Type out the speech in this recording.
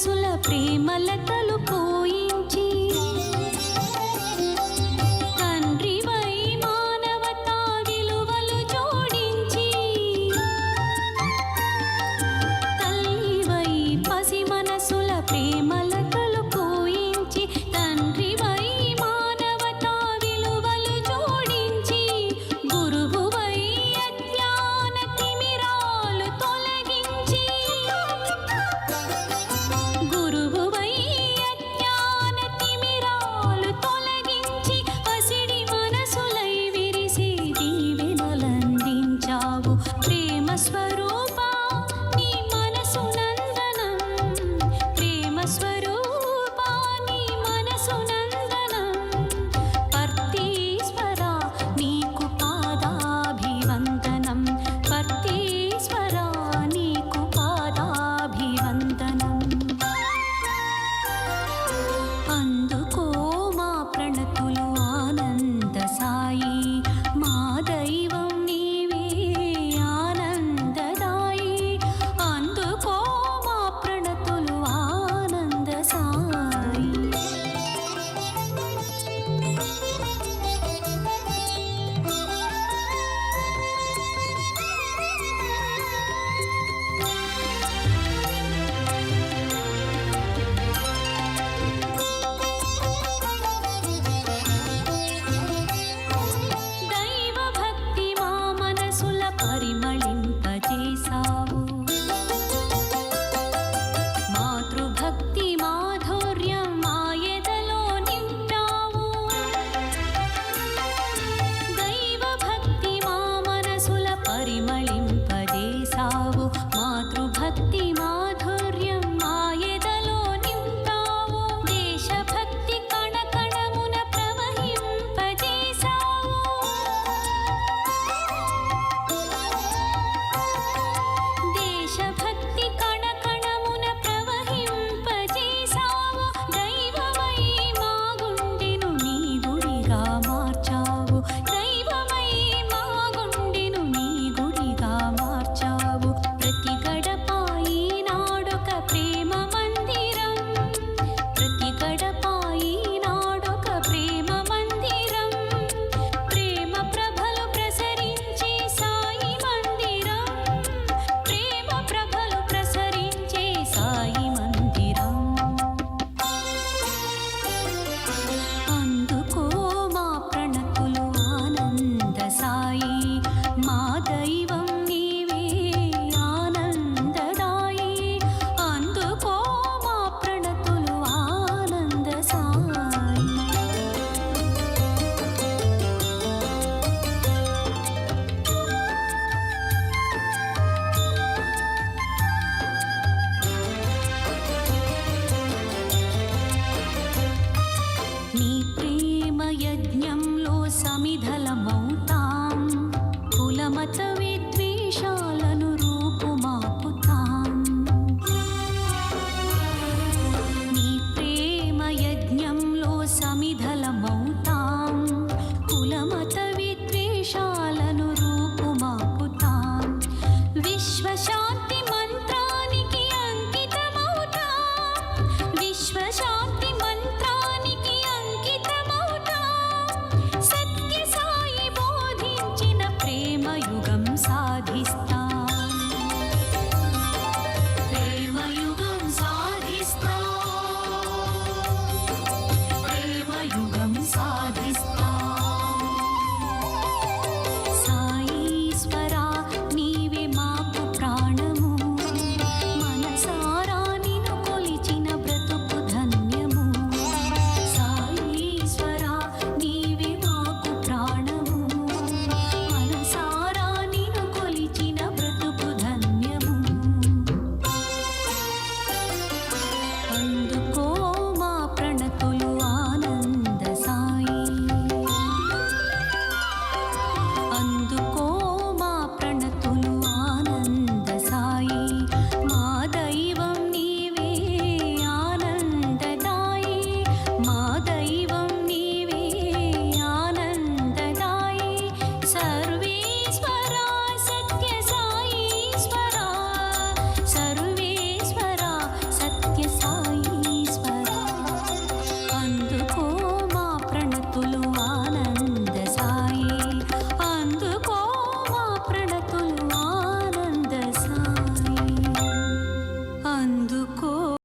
ಸುಲಭ so nice. பாரிமளி స్థితిలో సమిధలమౌతాం కులమత విద్వేషాలను రూపుమాపుతాం. నీ ప్రేమ యజ్ఞంలో సమిధలమౌతాం కులమత విద్వేషాలను రూపుమాపుతాం. విశ్వశాంతి మంత్రానికి అంకితమౌతాం విశ్వశాంతి